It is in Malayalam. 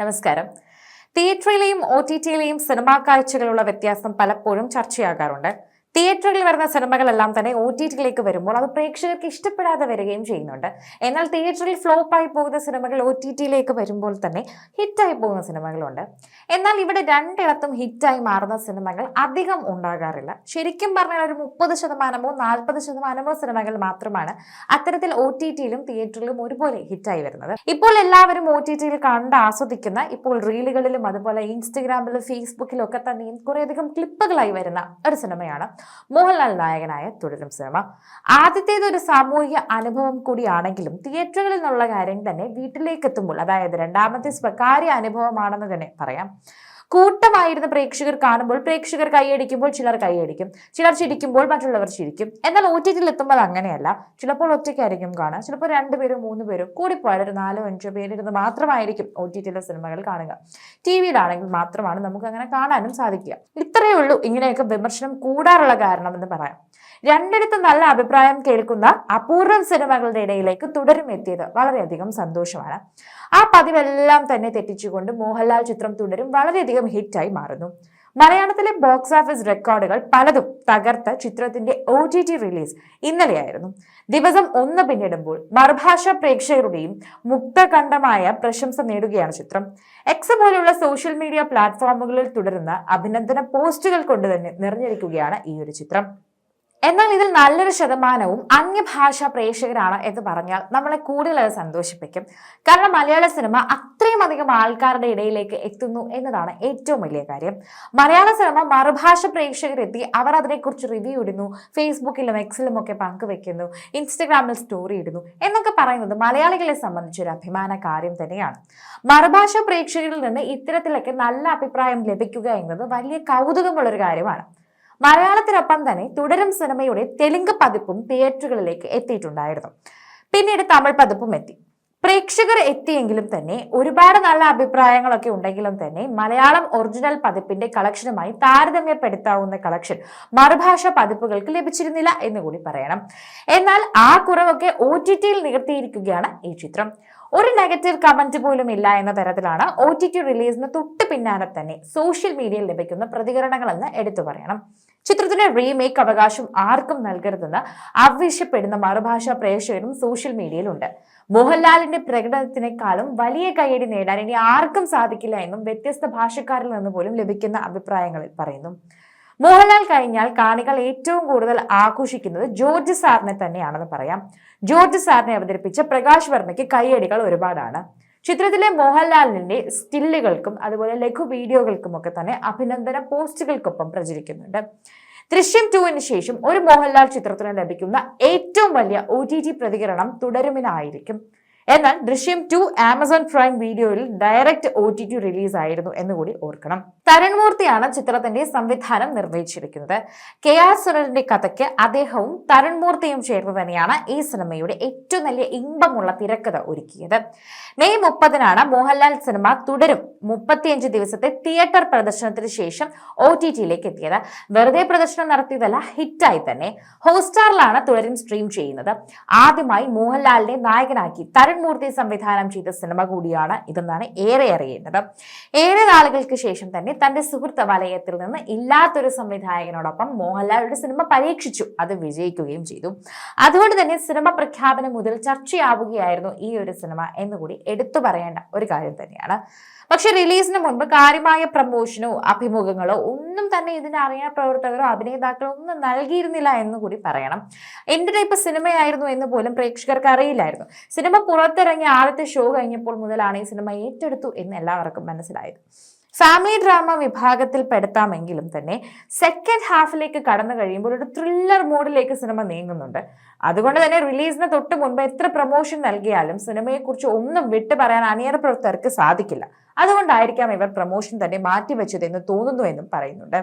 നമസ്കാരം. തിയേറ്ററിലെയും ഒ ടി ടിയിലെയും സിനിമാ കാഴ്ചകളുള്ള വ്യത്യാസം പലപ്പോഴും ചർച്ചയാകാറുണ്ട്. തിയേറ്ററിൽ വരുന്ന സിനിമകളെല്ലാം തന്നെ ഒ ടി ടിയിലേക്ക് വരുമ്പോൾ അത് പ്രേക്ഷകർക്ക് ഇഷ്ടപ്പെടാതെ വരികയും ചെയ്യുന്നുണ്ട്. എന്നാൽ തിയേറ്ററിൽ ഫ്ലോപ്പായി പോകുന്ന സിനിമകൾ ഒ ടി ടിയിലേക്ക് വരുമ്പോൾ തന്നെ ഹിറ്റായി പോകുന്ന സിനിമകളുണ്ട്. എന്നാൽ ഇവിടെ രണ്ടിടത്തും ഹിറ്റായി മാറുന്ന സിനിമകൾ അധികം ഉണ്ടാകാറില്ല. ശരിക്കും പറഞ്ഞാൽ ഒരു മുപ്പത് ശതമാനമോ നാൽപ്പത് ശതമാനമോ സിനിമകൾ മാത്രമാണ് അത്തരത്തിൽ ഒ ടി ടിയിലും തിയേറ്ററിലും ഒരുപോലെ ഹിറ്റായി വരുന്നത്. ഇപ്പോൾ എല്ലാവരും ഒ ടി ടിയിൽ കണ്ട് ആസ്വദിക്കുന്ന ഇപ്പോൾ റീലുകളിലും അതുപോലെ ഇൻസ്റ്റഗ്രാമിലും ഫേസ്ബുക്കിലും ഒക്കെ തന്നെയും കുറേയധികം ക്ലിപ്പുകളായി വരുന്ന ഒരു സിനിമയാണ് മോഹൻലാൽ നായകനായ തുടരും സിനിമ. ആദ്യത്തേത് ഒരു സാമൂഹിക അനുഭവം കൂടിയാണെങ്കിലും തിയേറ്ററുകളിൽ നിന്നുള്ള കാര്യം തന്നെ വീട്ടിലേക്ക് എത്തുമ്പോൾ അതായത് രണ്ടാമത്തെ സ്വകാര്യ അനുഭവമാണെന്ന് തന്നെ പറയാം. കൂട്ടമായിരുന്ന പ്രേക്ഷകർ കാണുമ്പോൾ പ്രേക്ഷകർ കൈയടിക്കുമ്പോൾ ചിലർ കൈയടിക്കും. ചിലർ ചിരിക്കുമ്പോൾ മറ്റുള്ളവർ ചിരിക്കും. എന്നാൽ ഒ ടി എത്തുമ്പോൾ അങ്ങനെയല്ല. ചിലപ്പോൾ ഒറ്റയ്ക്കായിരിക്കും കാണുക. ചിലപ്പോൾ രണ്ടുപേരും മൂന്ന് പേരും കൂടിപ്പോയാൽ ഒരു നാലോ അഞ്ചോ പേരിരുന്ന് മാത്രമായിരിക്കും ഒ ടി ടിയിലെ സിനിമകൾ കാണുക. ടി വിയിലാണെങ്കിൽ മാത്രമാണ് നമുക്ക് അങ്ങനെ കാണാനും സാധിക്കുക. ഇത്രയേ ഉള്ളൂ ഇങ്ങനെയൊക്കെ വിമർശനം കൂടാറുള്ള കാരണം എന്ന് പറയാം. രണ്ടിടത്തും നല്ല അഭിപ്രായം കേൾക്കുന്ന അപൂർവം സിനിമകളുടെ ഇടയിലേക്ക് തുടരും എത്തിയത് വളരെയധികം സന്തോഷമാണ്. ആ പതിവെല്ലാം തന്നെ തെറ്റിച്ചുകൊണ്ട് മോഹൻലാൽ ചിത്രം തുടരും വളരെയധികം ഹിറ്റായി മാറുന്നു. മലയാളത്തിലെ ബോക്സ് ഓഫീസ് റെക്കോർഡുകൾ പലതും തകർത്ത ചിത്രത്തിന്റെ ഒ ടി ടി റിലീസ് ഇന്നലെയായിരുന്നു. ദിവസം ഒന്ന് പിന്നിടുമ്പോൾ മറുഭാഷ പ്രേക്ഷകരുടെയും മുക്തകണ്ഠമായ പ്രശംസ നേടുകയാണ് ചിത്രം. എക്സ് പോലുള്ള സോഷ്യൽ മീഡിയ പ്ലാറ്റ്ഫോമുകളിൽ തുടരുന്ന അഭിനന്ദന പോസ്റ്റുകൾ കൊണ്ട് തന്നെ നിറഞ്ഞിരിക്കുകയാണ് ഈ ഒരു ചിത്രം. എന്നാൽ ഇതിൽ നല്ലൊരു ശതമാനവും അന്യഭാഷാ പ്രേക്ഷകരാണ് എന്ന് പറഞ്ഞാൽ നമ്മളെ കൂടുതൽ അത് സന്തോഷിപ്പിക്കും. കാരണം മലയാള സിനിമ അത്രയും അധികം ആൾക്കാരുടെ ഇടയിലേക്ക് എത്തുന്നു എന്നതാണ് ഏറ്റവും വലിയ കാര്യം. മലയാള സിനിമ മറുഭാഷ പ്രേക്ഷകരെത്തി അവർ അതിനെക്കുറിച്ച് റിവ്യൂ ഇടുന്നു ഫേസ്ബുക്കിലും എക്സിലും ഒക്കെ പങ്കുവെക്കുന്നു ഇൻസ്റ്റഗ്രാമിൽ സ്റ്റോറി ഇടുന്നു എന്നൊക്കെ പറയുന്നത് മലയാളികളെ സംബന്ധിച്ചൊരു അഭിമാന കാര്യം തന്നെയാണ്. മറുഭാഷ പ്രേക്ഷകരിൽ നിന്ന് ഇത്തരത്തിലൊക്കെ നല്ല അഭിപ്രായം ലഭിക്കുക എന്നത് വലിയ കൗതുകമുള്ളൊരു കാര്യമാണ്. മലയാളത്തിനൊപ്പം തന്നെ തുടരും സിനിമയുടെ തെലുങ്ക് പതിപ്പും തിയേറ്ററുകളിലേക്ക് എത്തിയിട്ടുണ്ടായിരുന്നു. പിന്നീട് തമിഴ് പതിപ്പും എത്തി. പ്രേക്ഷകർ എത്തിയെങ്കിലും തന്നെ ഒരുപാട് നല്ല അഭിപ്രായങ്ങളൊക്കെ ഉണ്ടെങ്കിലും തന്നെ മലയാളം ഒറിജിനൽ പതിപ്പിന്റെ കളക്ഷനുമായി താരതമ്യപ്പെടുത്താവുന്ന കളക്ഷൻ മറുഭാഷ പതിപ്പുകൾക്ക് ലഭിച്ചിരുന്നില്ല എന്ന് കൂടി പറയണം. എന്നാൽ ആ കുറവൊക്കെ ഒ ടി നികത്തിയിരിക്കുകയാണ് ഈ ചിത്രം. ഒരു നെഗറ്റീവ് കമന്റ് പോലും ഇല്ല എന്ന തരത്തിലാണ് ഒ ടി ടി റിലീസിന് തൊട്ട് പിന്നാലെ തന്നെ സോഷ്യൽ മീഡിയയിൽ ലഭിക്കുന്ന പ്രതികരണങ്ങളെന്ന് എടുത്തു പറയണം. ചിത്രത്തിന്റെ റീമേക്ക് അവകാശം ആർക്കും നൽകരുതെന്ന് ആവശ്യപ്പെടുന്ന മറുഭാഷാ പ്രേക്ഷകരും സോഷ്യൽ മീഡിയയിലുണ്ട് മോഹൻലാലിന്റെ പ്രകടനത്തിനേക്കാളും വലിയ കയ്യടി നേടാൻ ഇനി ആർക്കും സാധിക്കില്ല എന്നും വ്യത്യസ്ത ഭാഷക്കാരിൽ നിന്ന് പോലും ലഭിക്കുന്ന അഭിപ്രായങ്ങളിൽ പറയുന്നു. മോഹൻലാൽ കഴിഞ്ഞാൽ കാണികൾ ഏറ്റവും കൂടുതൽ ആഘോഷിക്കുന്നത് ജോർജ് സാറിനെ തന്നെയാണെന്ന് പറയാം. ജോർജ് സാറിനെ അവതരിപ്പിച്ച പ്രകാശ് വർമ്മയ്ക്ക് കൈയടികൾ ഒരുപാടാണ്. ചിത്രത്തിലെ മോഹൻലാലിന്റെ സ്റ്റില്ലുകൾക്കും അതുപോലെ ലഘു വീഡിയോകൾക്കും ഒക്കെ തന്നെ അഭിനന്ദന പോസ്റ്റുകൾക്കൊപ്പം പ്രചരിക്കുന്നുണ്ട്. ദൃശ്യം ടുവിന് ശേഷം ഒരു മോഹൻലാൽ ചിത്രത്തിന് ലഭിക്കുന്ന ഏറ്റവും വലിയ ഒ പ്രതികരണം തുടരുമിനായിരിക്കും. എന്നാൽ ദൃശ്യം ടു ആമസോൺ പ്രൈം വീഡിയോയിൽ direct O T T release ആയിരുന്നു എന്നുകൂടി ഓർക്കണം. തരൺമൂർത്തിയാണ് ചിത്രത്തിന്റെ സംവിധാനം നിർവഹിച്ചിരിക്കുന്നത്. കെ ആർ സുരന്റെ കഥയ്ക്ക് അദ്ദേഹവും തരൺമൂർത്തിയും ചേർന്ന് തന്നെയാണ് ഈ സിനിമയുടെ ഏറ്റവും വലിയ ഇമ്പമുള്ള തിരക്കഥ ഒരുക്കിയത്. മെയ് മുപ്പതിനാണ് മോഹൻലാൽ സിനിമ തുടരും. മുപ്പത്തിയഞ്ച് ദിവസത്തെ തിയേറ്റർ പ്രദർശനത്തിന് ശേഷം ഒ ടി ടിയിലേക്ക് എത്തിയത്. വെറുതെ പ്രദർശനം നടത്തിയതല്ല ഹിറ്റായി തന്നെ. ഹോട്ട്സ്റ്റാറിലാണ് തുടരും സ്ട്രീം ചെയ്യുന്നത്. ആദ്യമായി മോഹൻലാലിനെ നായകനാക്കി തരുൺ മൂർത്തി സംവിധാനം ചെയ്ത സിനിമ കൂടിയാണ് ഇതെന്നാണ് ഏറെ അറിയേണ്ടത്. ഏറെ നാളുകൾക്ക് ശേഷം തന്നെ തന്റെ സുഹൃത്ത് വലയത്തിൽ നിന്ന് ഇല്ലാത്തൊരു സംവിധായകനോടൊപ്പം മോഹൻലാൽ ഒരു സിനിമ പരീക്ഷിച്ചു അത് വിജയിക്കുകയും ചെയ്തു. അതുകൊണ്ട് തന്നെ സിനിമ പ്രഖ്യാപനം മുതൽ ചർച്ചയാവുകയായിരുന്നു ഈ ഒരു സിനിമ എന്നുകൂടി എടുത്തു പറയേണ്ട ഒരു കാര്യം തന്നെയാണ്. പക്ഷെ റിലീസിന് മുൻപ് കാര്യമായ പ്രമോഷനോ അഭിമുഖങ്ങളോ ഒന്നും തന്നെ ഇതിനെ അറിയാൻ പ്രവർത്തകരോ അഭിനേതാക്കളോ ഒന്നും നൽകിയിരുന്നില്ല എന്ന് കൂടി പറയണം. എന്ത് ടൈപ്പ് സിനിമയായിരുന്നു എന്ന് പോലും പ്രേക്ഷകർക്ക് അറിയില്ലായിരുന്നു. സിനിമ പുറത്തിറങ്ങിയ ആദ്യത്തെ ഷോ കഴിഞ്ഞപ്പോൾ മുതലാണ് ഈ സിനിമ ഏറ്റെടുത്തു എന്ന് എല്ലാവർക്കും മനസ്സിലായത്. ഫാമിലി ഡ്രാമ വിഭാഗത്തിൽ പെടുത്താമെങ്കിലും തന്നെ സെക്കൻഡ് ഹാഫിലേക്ക് കടന്നു കഴിയുമ്പോൾ ഒരു ത്രില്ലർ മോഡിലേക്ക് സിനിമ നീങ്ങുന്നുണ്ട്. അതുകൊണ്ട് തന്നെ റിലീസിന് തൊട്ട് മുൻപ് എത്ര പ്രൊമോഷൻ നൽകിയാലും സിനിമയെക്കുറിച്ച് ഒന്നും വിട്ടു പറയാൻ അണിയറ പ്രവർത്തകർക്ക് സാധിക്കില്ല. അതുകൊണ്ടായിരിക്കാം ഇവർ പ്രൊമോഷൻ തന്നെ മാറ്റിവെച്ചതെന്ന് തോന്നുന്നു എന്നും പറയുന്നുണ്ട്.